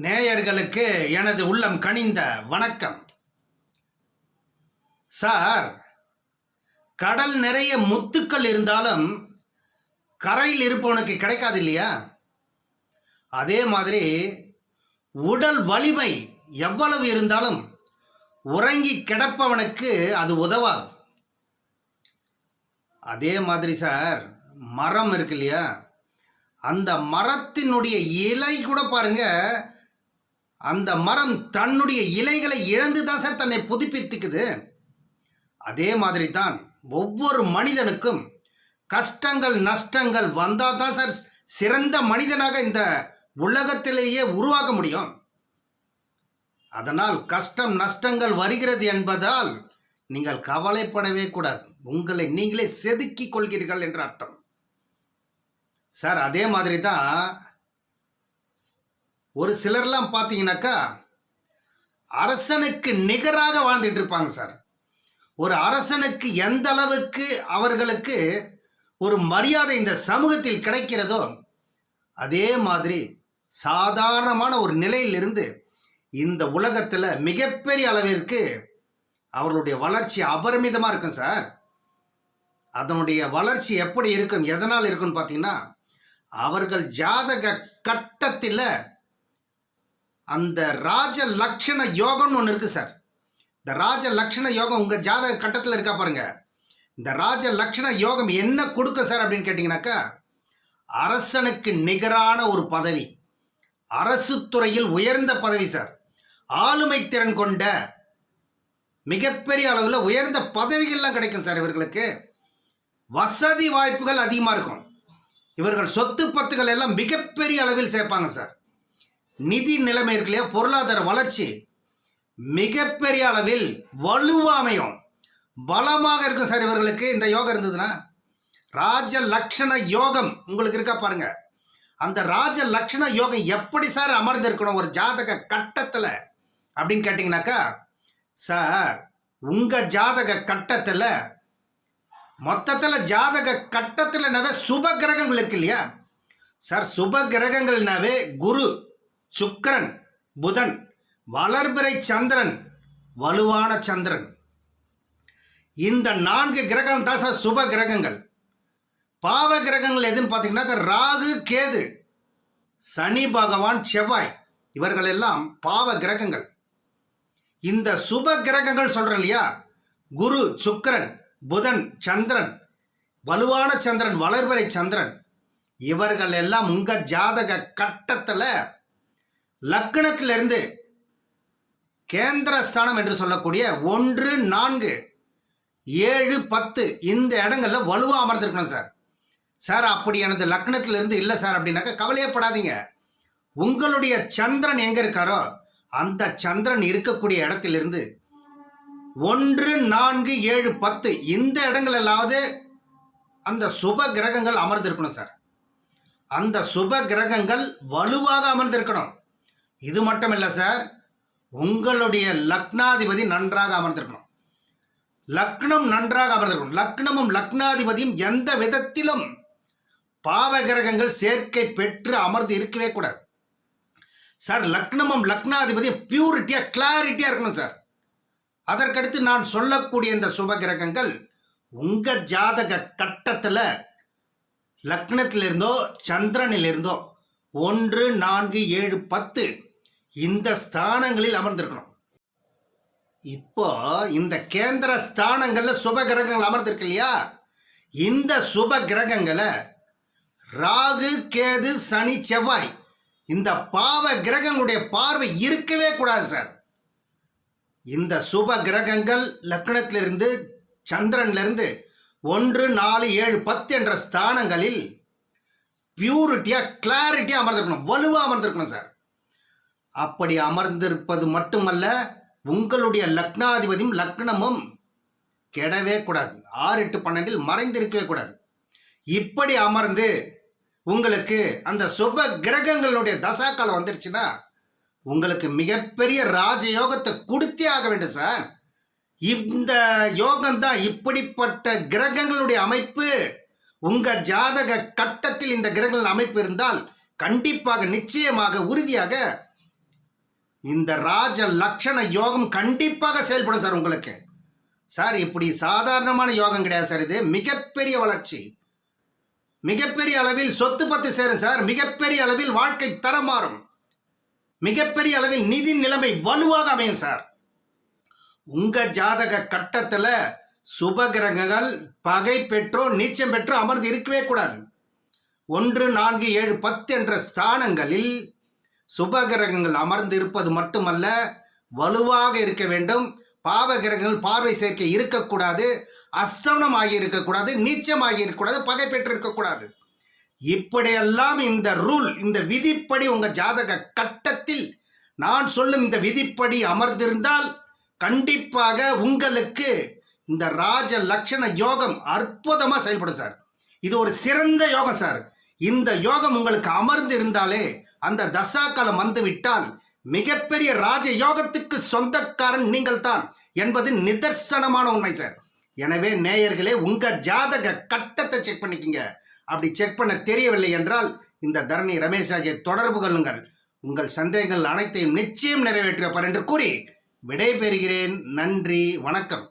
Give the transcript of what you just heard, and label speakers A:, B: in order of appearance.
A: நேயர்களுக்கு எனது உள்ளம் கனிந்த வணக்கம். சார் கடல் நிறைய முத்துக்கள் இருந்தாலும் கரையில் இருப்பவனுக்கு கிடைக்காது இல்லையா அதே மாதிரி உடல் வலிமை எவ்வளவு இருந்தாலும் உறங்கி கிடப்பவனுக்கு அது உதவாது. அதே மாதிரி சார் மரம் இருக்கு இல்லையா? அந்த மரத்தினுடைய இலை கூட பாருங்க அந்த மரம் தன்னுடைய இலைகளை இழந்து தான் சார் தன்னை புதுப்பித்துக்குது. அதே மாதிரி தான் ஒவ்வொரு மனிதனுக்கும் கஷ்டங்கள் நஷ்டங்கள் வந்தால் தான் சார் சிறந்த மனிதனாக இந்த உலகத்திலேயே உருவாக்க முடியும். அதனால் கஷ்டம் நஷ்டங்கள் வருகிறது என்பதால் நீங்கள் கவலைப்படவே கூடாது. உங்களை நீங்களே செதுக்கிக் கொள்கிறீர்கள் என்று அர்த்தம். சார் அதே மாதிரி தான் ஒரு சிலர்லாம் பார்த்தீங்கன்னாக்கா அரசனுக்கு நிகராக வாழ்ந்துட்டு இருப்பாங்க சார். ஒரு அரசனுக்கு எந்த அளவுக்கு அவர்களுக்கு ஒரு மரியாதை இந்த சமூகத்தில் கிடைக்கிறதோ அதே மாதிரி சாதாரணமான ஒரு நிலையிலிருந்து இந்த உலகத்தில் மிகப்பெரிய அளவிற்கு அவர்களுடைய வளர்ச்சி அபரிமிதமாக இருக்கும் சார். அதனுடைய வளர்ச்சி எப்படி இருக்கும் எதனால் இருக்குன்னு பார்த்தீங்கன்னா அவர்கள் ஜாதக கட்டத்தில் அந்த ராஜ லக்ஷண யோகம்னு ஒன்று இருக்குது சார். இந்த ராஜ லக்ஷண யோகம் உங்கள் ஜாதக கட்டத்தில் இருக்கா பாருங்க. இந்த ராஜ லக்ஷண யோகம் என்ன கொடுக்க சார் அப்படின்னு கேட்டிங்கனாக்கா அரசனுக்கு நிகரான ஒரு பதவி. அரசு துறையில் உயர்ந்த பதவி சார். ஆளுமை திறன் கொண்ட மிகப்பெரிய அளவில் உயர்ந்த பதவிகள்லாம் கிடைக்கும் சார் இவர்களுக்கு. வசதி வாய்ப்புகள் அதிகமாக இருக்கும். இவர்கள் சொத்து பத்துகள் எல்லாம் மிகப்பெரிய அளவில் சேர்ப்பாங்க சார். நிதி நிலைமை இருக்கு இல்லையா? பொருளாதார வளர்ச்சி. மிகப்பெரிய அளவில் வலுவாமையும் பலமாக இருக்கும் சார் இவர்களுக்கு. இந்த யோகம் இருந்ததுன்னா ராஜ லக்ஷண யோகம் உங்களுக்கு இருக்கா பாருங்க. அந்த ராஜ லக்ஷண யோகம் எப்படி சார் அமர்ந்திருக்கணும்? ஒரு ஜாதக கட்டத்தில் அப்படின்னு கேட்டிங்கனாக்கா சார் உங்கள் ஜாதக கட்டத்தில் மொத்தத்தில் ஜாதக கட்டத்தில்னாவே சுப கிரகங்கள் இருக்கு இல்லையா? சார் சுப கிரகங்கள்னாவே குரு சுக்கரன் புதன் வளர்பிறை சந்திரன் வலுவான சந்திரன். இந்த நான்கு கிரகம் தான் சார் சுப கிரகங்கள். பாவ கிரகங்கள் எதுன்னு பார்த்தீங்கன்னாக்கா ராகு கேது சனி பகவான் செவ்வாய் இவர்கள் எல்லாம் பாவ கிரகங்கள். இந்த சுப கிரகங்கள் சொல்றேன் இல்லையா? குரு சுக்கரன் புதன் சந்திரன் வலுவான சந்திரன் வளர்வரை சந்திரன். இவர்கள் எல்லாம் உங்க ஜாதக கட்டத்தில் லக்னத்திலிருந்து கேந்திரஸ்தானம் என்று சொல்லக்கூடிய ஒன்று நான்கு ஏழு பத்து இந்த இடங்களில் வலுவாக அமர்ந்திருக்கணும் சார். சார் அப்படி எனது லக்னத்திலிருந்து இல்லை சார் அப்படின்னாக்கா கவலையப்படாதீங்க. உங்களுடைய சந்திரன் எங்கே இருக்காரோ அந்த சந்திரன் இருக்கக்கூடிய இடத்திலிருந்து ஒன்று நான்கு ஏழு பத்து இந்த இடங்களெல்லாவது அந்த சுப கிரகங்கள் அமர்ந்திருக்கணும் சார். அந்த சுப கிரகங்கள் வலுவாக அமர்ந்திருக்கணும். இது மட்டும் இல்லை சார் உங்களுடைய லக்னாதிபதி நன்றாக அமர்ந்திருக்கணும். லக்னம் நன்றாக அமர்ந்திருக்கணும். லக்னமும் லக்னாதிபதியும் எந்த விதத்திலும் பாவ கிரகங்கள் சேர்க்கை பெற்று அமர்ந்து இருக்கவே கூடாது. சார் லக்னமும் லக்னாதிபதியும் பியூரிட்டியாக கிளாரிட்டியாக இருக்கணும் சார் அதற்கடுத்து நான் சொல்லக்கூடிய இந்த சுப கிரகங்கள் உங்கள் ஜாதக கட்டத்தில் லக்னத்திலிருந்தோ சந்திரனிலிருந்தோ ஒன்று நான்கு ஏழு பத்து இந்த ஸ்தானங்களில் அமர்ந்திருக்கணும் இப்போ இந்த கேந்திர ஸ்தானங்கள்ல சுப கிரகங்கள் அமர்ந்திருக்கு இல்லையா? இந்த சுப கிரகங்களை ராகு கேது சனி செவ்வாய் இந்த பாவ கிரகங்களுடைய பார்வை இருக்கவே கூடாது சார். இந்த சுப கிரகங்கள் லக்னத்திலிருந்து சந்திரன்லேருந்து ஒன்று நாலு ஏழு பத்து என்ற ஸ்தானங்களில் பியூரிட்டியாக கிளாரிட்டியாக அமர்ந்திருக்கணும். வலுவாக அமர்ந்திருக்கணும் சார். அப்படி அமர்ந்திருப்பது மட்டுமல்ல உங்களுடைய லக்னாதிபதியும் லக்னமும் கெடவே கூடாது. ஆறு எட்டு பன்னெண்டில் மறைந்திருக்கவே கூடாது. இப்படி அமர்ந்து உங்களுக்கு அந்த சுப கிரகங்களுடைய தசாக்காலம் வந்துருச்சுன்னா உங்களுக்கு மிகப்பெரிய ராஜயோகத்தை கொடுத்தே ஆக வேண்டும் சார். இந்த யோகம்தான் இப்படிப்பட்ட கிரகங்களுடைய அமைப்பு. உங்க ஜாதக கட்டத்தில் இந்த கிரகங்கள் அமைப்பு இருந்தால் கண்டிப்பாக நிச்சயமாக உறுதியாக இந்த ராஜ லக்ஷண யோகம் கண்டிப்பாக செயல்படும் சார் உங்களுக்கு. சார் இப்படி சாதாரணமான யோகம் கிடையாது சார் இது. மிகப்பெரிய வளர்ச்சி. மிகப்பெரிய அளவில் சொத்து பத்து சேரும் சார். மிகப்பெரிய அளவில் வாழ்க்கை தரம் மாறும். மிகப்பெரிய அளவில் நிதி நிலைமை வலுவாக அமையும் சார். உங்க ஜாதக கட்டத்தில் சுப கிரகங்கள் பகை பெற்றோ நீச்சம் பெற்றோ அமர்ந்து இருக்கவே கூடாது. ஒன்று நான்கு ஏழு பத்து என்ற ஸ்தானங்களில் சுப கிரகங்கள் அமர்ந்து இருப்பது மட்டுமல்ல வலுவாக இருக்க வேண்டும். பாவ கிரகங்கள் பார்வை சேர்க்கை இருக்கக்கூடாது. அஸ்தமனம் ஆகி இருக்கக்கூடாது. நீச்சம் ஆகி இருக்கக்கூடாது. பகை பெற்று இருக்கக்கூடாது. இப்படியெல்லாம் இந்த ரூல் இந்த விதிப்படி உங்கள் ஜாதக கட்டத்தில் நான் சொல்லும் இந்த விதிப்படி அமர்ந்திருந்தால் கண்டிப்பாக உங்களுக்கு இந்த ராஜ லட்சண யோகம் அற்புதமாக செயல்படும் சார். இது ஒரு சிறந்த யோகம் சார். இந்த யோகம் உங்களுக்கு அமர்ந்து இருந்தாலே அந்த தசாகாலம் வந்து விட்டால் மிகப்பெரிய ராஜ யோகத்துக்கு சொந்தக்காரன் நீங்கள் தான் என்பது நிதர்சனமான உண்மை சார். எனவே நேயர்களே உங்க ஜாதக கட்டத்தை செக் பண்ணிக்கங்க. அப்படி செக் பண்ண தெரியவில்லை என்றால் இந்த தரணி ரமேஷ் தொடர்பு கொள்ளுங்கள். உங்கள் சந்தேகங்கள் அனைத்தையும் நிச்சயம் நிறைவேற்றுவார் என்று கூறி விடைபெறுகிறேன். நன்றி வணக்கம்.